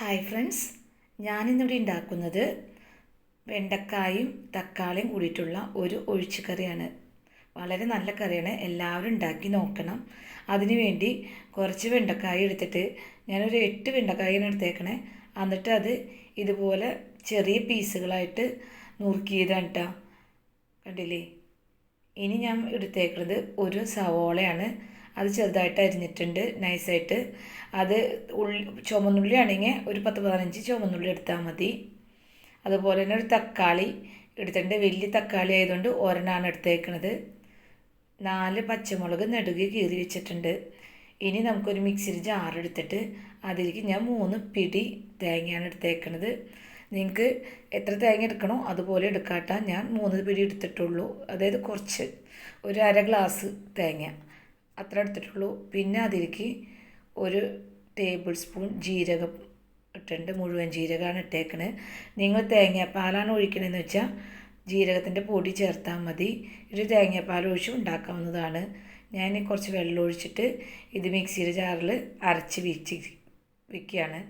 Hi friends ഞാനിന്നിവിടെ ഉണ്ടാക്കുന്നത് വെണ്ടക്കായും തക്കാളിയും കൂടിയിട്ടുള്ള ഒരു ഒഴിച്ചു കറിയാണ്. വളരെ നല്ല കറിയാണ് എല്ലാവരും ഉണ്ടാക്കി നോക്കണം. അതിനുവേണ്ടി കുറച്ച് വെണ്ടക്കായ എടുത്തിട്ട് ഞാനൊരു എട്ട് വെണ്ടക്കായാണ് എടുത്തേക്കണേ. എന്നിട്ട് അത് ഇതുപോലെ ചെറിയ പീസുകളായിട്ട് നുറുക്കിയതാണ് കേട്ടോ കണ്ടില്ലേ? ഇനി ഞാൻ എടുത്തേക്കുന്നത് ഒരു സവോളയാണ്. അത് ചെറുതായിട്ട് അരിഞ്ഞിട്ടുണ്ട് നൈസായിട്ട്. അത് ഉള്ളി ചുമന്നുള്ളി ആണെങ്കിൽ ഒരു പത്ത് പതിനഞ്ച് ചുമന്നുള്ളി എടുത്താൽ മതി. അതുപോലെ തന്നെ ഒരു തക്കാളി എടുത്തിട്ടുണ്ട്. വലിയ തക്കാളി ആയതുകൊണ്ട് ഒരെണ്ണമാണ് എടുത്തേക്കണത്. നാല് പച്ചമുളക് നെടുകി കീറി വെച്ചിട്ടുണ്ട്. ഇനി നമുക്കൊരു മിക്സിയിൽ ജാർ എടുത്തിട്ട് അതിലേക്ക് ഞാൻ മൂന്ന് പിടി തേങ്ങയാണ് എടുത്തേക്കണത്. നിങ്ങൾക്ക് എത്ര തേങ്ങ എടുക്കണോ അതുപോലെ എടുക്കാട്ടാ. ഞാൻ മൂന്ന് പിടി എടുത്തിട്ടുള്ളൂ. അതായത് കുറച്ച്. ഒരു അര ഗ്ലാസ് തേങ്ങ. അത്ര എടുത്തിട്ടുള്ളൂ. പിന്നെ അതിലേക്ക് ഒരു ടേബിൾ സ്പൂൺ ജീരകം ഇട്ടിട്ടുണ്ട്. മുഴുവൻ ജീരകമാണ് ഇട്ടേക്കണത് നിങ്ങൾ തേങ്ങാപ്പാലാണ് ഒഴിക്കണമെന്ന് വെച്ചാൽ ജീരകത്തിന്റെ പൊടി ചേർത്താൽ മതി. ഒരു തേങ്ങാപ്പാൽ ഒഴിച്ച് ഉണ്ടാക്കാവുന്നതാണ്. ഞാൻ കുറച്ച് വെള്ളം ഒഴിച്ചിട്ട് ഇത് മിക്സിയുടെ ജാറിൽ അരച്ച് വീച്ച് വെക്കുകയാണ്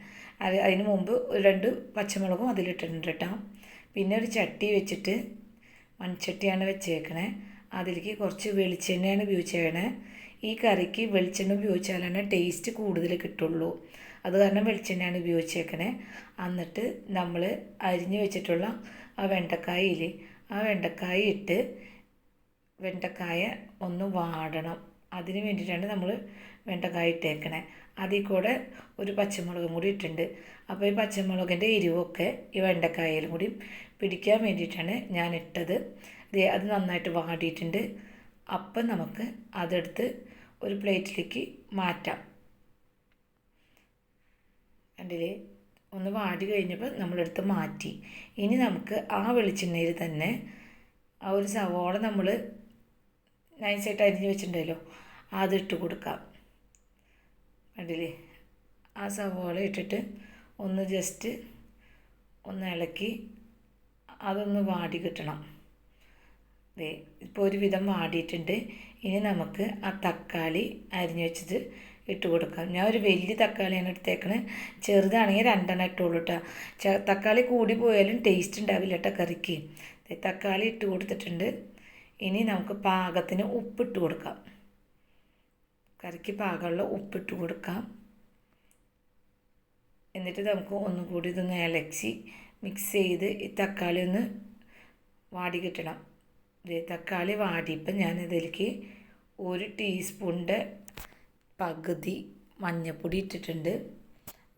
അത് അതിന് മുമ്പ് രണ്ട് പച്ചമുളകും അതിലിട്ടിട്ടുണ്ട് കേട്ടോ പിന്നെ ഒരു ചട്ടി വെച്ചിട്ട് മൺചട്ടിയാണ് വെച്ചേക്കണേ. അതിലേക്ക് കുറച്ച് വെളിച്ചെണ്ണയാണ് ഉപയോഗിച്ചേക്കണേ. ഈ കറിക്ക് വെളിച്ചെണ്ണ ഉപയോഗിച്ചാലാണ് ടേസ്റ്റ് കൂടുതൽ കിട്ടുള്ളൂ. അത് കാരണം വെളിച്ചെണ്ണയാണ് ഉപയോഗിച്ചേക്കണേ. എന്നിട്ട് നമ്മൾ അരിഞ്ഞു വെച്ചിട്ടുള്ള ആ വെണ്ടക്കായയിൽ ആ വെണ്ടക്കായ ഇട്ട് വെണ്ടക്കായ ഒന്ന് വാടണം. അതിന് വേണ്ടിയിട്ടാണ് നമ്മൾ വെണ്ടക്കായ ഇട്ടേക്കണേ. അതിൽ കൂടെ ഒരു പച്ചമുളകും കൂടി ഇട്ടിട്ടുണ്ട്. അപ്പോൾ ഈ പച്ചമുളകിന്റെ എരിവൊക്കെ ഈ വെണ്ടക്കായയിലും കൂടി പിടിക്കാൻ വേണ്ടിയിട്ടാണ് ഞാൻ ഇട്ടത്. അത് നന്നായിട്ട് വാടിയിട്ടുണ്ട്. അപ്പം നമുക്ക് അതെടുത്ത് ഒരു പ്ലേറ്റിലേക്ക് മാറ്റാം. കണ്ടില്ലേ? ഒന്ന് വാടി കഴിഞ്ഞപ്പോൾ നമ്മളെടുത്ത് മാറ്റി. ഇനി നമുക്ക് ആ വെളിച്ചെണ്ണയിൽ തന്നെ ആ ഒരു സവോള നമ്മൾ നൈസായിട്ട് അരിഞ്ഞ് വെച്ചിട്ടുണ്ടല്ലോ അതിട്ട് കൊടുക്കാം. കണ്ടില്ലേ? ആ സവോള ഇട്ടിട്ട് ഒന്ന് ജസ്റ്റ് ഒന്ന് ഇളക്കി അതൊന്ന് വാടി കിട്ടണം. ഇപ്പോൾ ഒരുവിധം വാടിയിട്ടുണ്ട്. ഇനി നമുക്ക് ആ തക്കാളി അരിഞ്ഞു വെച്ചത് ഇട്ട് കൊടുക്കാം. ഞാൻ ഒരു വലിയ തക്കാളിയാണ് എടുത്തേക്കണത് ചെറുതാണെങ്കിൽ രണ്ടെണ്ണം ഇട്ടുള്ളൂ കേട്ടോ തക്കാളി കൂടി പോയാലും ടേസ്റ്റ് ഉണ്ടാവില്ല കേട്ടോ കറിക്ക്. തക്കാളി ഇട്ട് കൊടുത്തിട്ടുണ്ട്. ഇനി നമുക്ക് പാകത്തിന് ഉപ്പിട്ട് കൊടുക്കാം. കറിക്ക് പാകമുള്ള ഉപ്പിട്ട് കൊടുക്കാം. എന്നിട്ട് നമുക്ക് ഒന്നും കൂടി ഇതൊന്ന് ഇളച്ചി മിക്സ് ചെയ്ത് ഈ തക്കാളി ഒന്ന് വാടി കിട്ടണം. തക്കാളി വാടിയപ്പോൾ ഞാനിതിലേക്ക് ഒരു ടീസ്പൂണിന്റെ പകുതി മഞ്ഞൾപ്പൊടി ഇട്ടിട്ടുണ്ട്.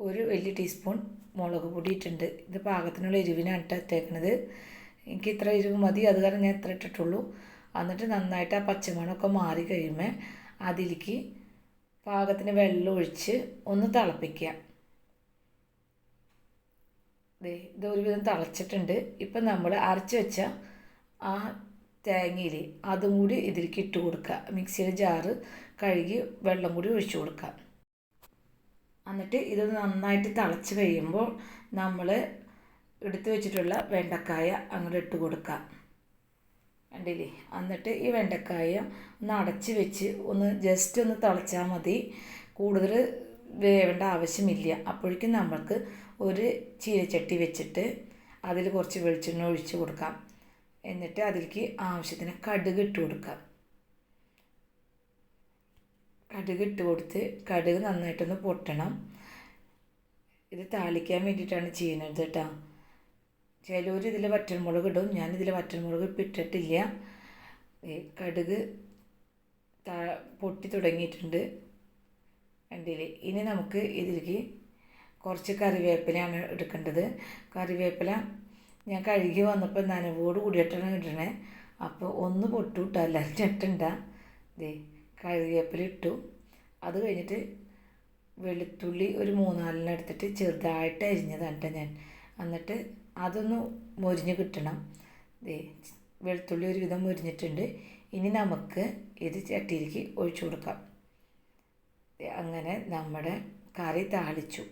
ഒരു വലിയ ടീസ്പൂൺ മുളക് പൊടി ഇട്ടിട്ടുണ്ട്. ഇത് പാകത്തിനുള്ള എരിവിനാണ് ഇട്ടേക്കണത്. എനിക്ക് ഇത്ര എരിവ് മതി. അത് കാരണം ഞാൻ ഇത്ര ഇട്ടിട്ടുള്ളൂ. എന്നിട്ട് നന്നായിട്ട് ആ പച്ചമണമൊക്കെ മാറി കഴിയുമ്പോൾ അതിലേക്ക് പാകത്തിന് വെള്ളം ഒഴിച്ച് ഒന്ന് തിളപ്പിക്കുക. ഇത് ഒരുവിധം തിളച്ചിട്ടുണ്ട്. ഇപ്പം നമ്മൾ അരച്ച് വെച്ച ആ തേങ്ങയിൽ അതും കൂടി ഇതിലേക്ക് ഇട്ട് കൊടുക്കുക. മിക്സിയുടെ ജാറ് കഴുകി വെള്ളം കൂടി ഒഴിച്ചു കൊടുക്കുക. എന്നിട്ട് ഇത് നന്നായിട്ട് തിളച്ച് കഴിയുമ്പോൾ നമ്മൾ എടുത്തു വെച്ചിട്ടുള്ള വെണ്ടക്കായ അങ്ങോട്ട് ഇട്ട് കൊടുക്കുക. കണ്ടില്ലേ? എന്നിട്ട് ഈ വെണ്ടക്കായ ഒന്ന് അടച്ച് വെച്ച് ഒന്ന് ജസ്റ്റ് ഒന്ന് തിളച്ചാൽ മതി. കൂടുതൽ വേവേണ്ട ആവശ്യമില്ല. അപ്പോഴേക്കും നമ്മൾക്ക് ഒരു ചീരച്ചട്ടി വെച്ചിട്ട് അതിൽ കുറച്ച് വെളിച്ചെണ്ണ ഒഴിച്ച് കൊടുക്കാം. എന്നിട്ട് അതിലേക്ക് ആവശ്യത്തിന് കടുക് ഇട്ട് കൊടുക്കുക. കടുക് ഇട്ട് കൊടുത്ത് കടുക് നന്നായിട്ടൊന്ന് പൊട്ടണം. ഇത് താളിക്കാൻ വേണ്ടിയിട്ടാണ് ചെയ്യുന്നത് കേട്ടോ. ചിലവർ ഇതിൽ വറ്റൽമുളക് ഇടും. ഞാനിതിൽ വറ്റൽമുളക് ഇട്ടിട്ടില്ല. കടുക് താ പൊട്ടി തുടങ്ങിയിട്ടുണ്ട്. കണ്ടില്ലേ? ഇനി നമുക്ക് ഇതിലേക്ക് കുറച്ച് കറിവേപ്പിലയാണ് എടുക്കേണ്ടത്. കറിവേപ്പില ഞാൻ കഴുകി വന്നപ്പോൾ നനവോട് കൂടിയിട്ടാണ് ഇടണേ. അപ്പോൾ ഒന്ന് പൊട്ടു അല്ലാതെ ചട്ടുണ്ട ദേ കറിവേപ്പില ഇട്ടു. അത് കഴിഞ്ഞിട്ട് വെളുത്തുള്ളി ഒരു മൂന്നാലിന് എടുത്തിട്ട് ചെറുതായിട്ട് അരിഞ്ഞതാണ് ഞാൻ. എന്നിട്ട് അതൊന്ന് മൊരിഞ്ഞ് കിട്ടണം. ദേ വെളുത്തുള്ളി ഒരുവിധം മൊരിഞ്ഞിട്ടുണ്ട്. ഇനി നമുക്ക് ഇത് ചട്ടിയിലേക്ക് ഒഴിച്ചു കൊടുക്കാം. അങ്ങനെ നമ്മുടെ കറി താളിച്ചു.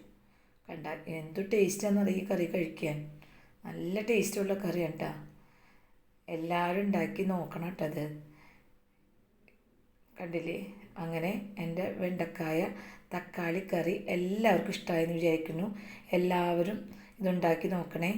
കണ്ട എന്തു ടേസ്റ്റാണെന്നറിയ ഈ കറി കഴിക്കാൻ? നല്ല ടേസ്റ്റുള്ള കറിയാണ് കേട്ടോ എല്ലാവരും ഉണ്ടാക്കി നോക്കണം കേട്ടോ അത്. കണ്ടില്ലേ? അങ്ങനെ എന്റെ വെണ്ടക്കായ തക്കാളി കറി എല്ലാവർക്കും ഇഷ്ടമായെന്ന് വിചാരിക്കുന്നു. എല്ലാവരും ഇതുണ്ടാക്കി നോക്കണേ.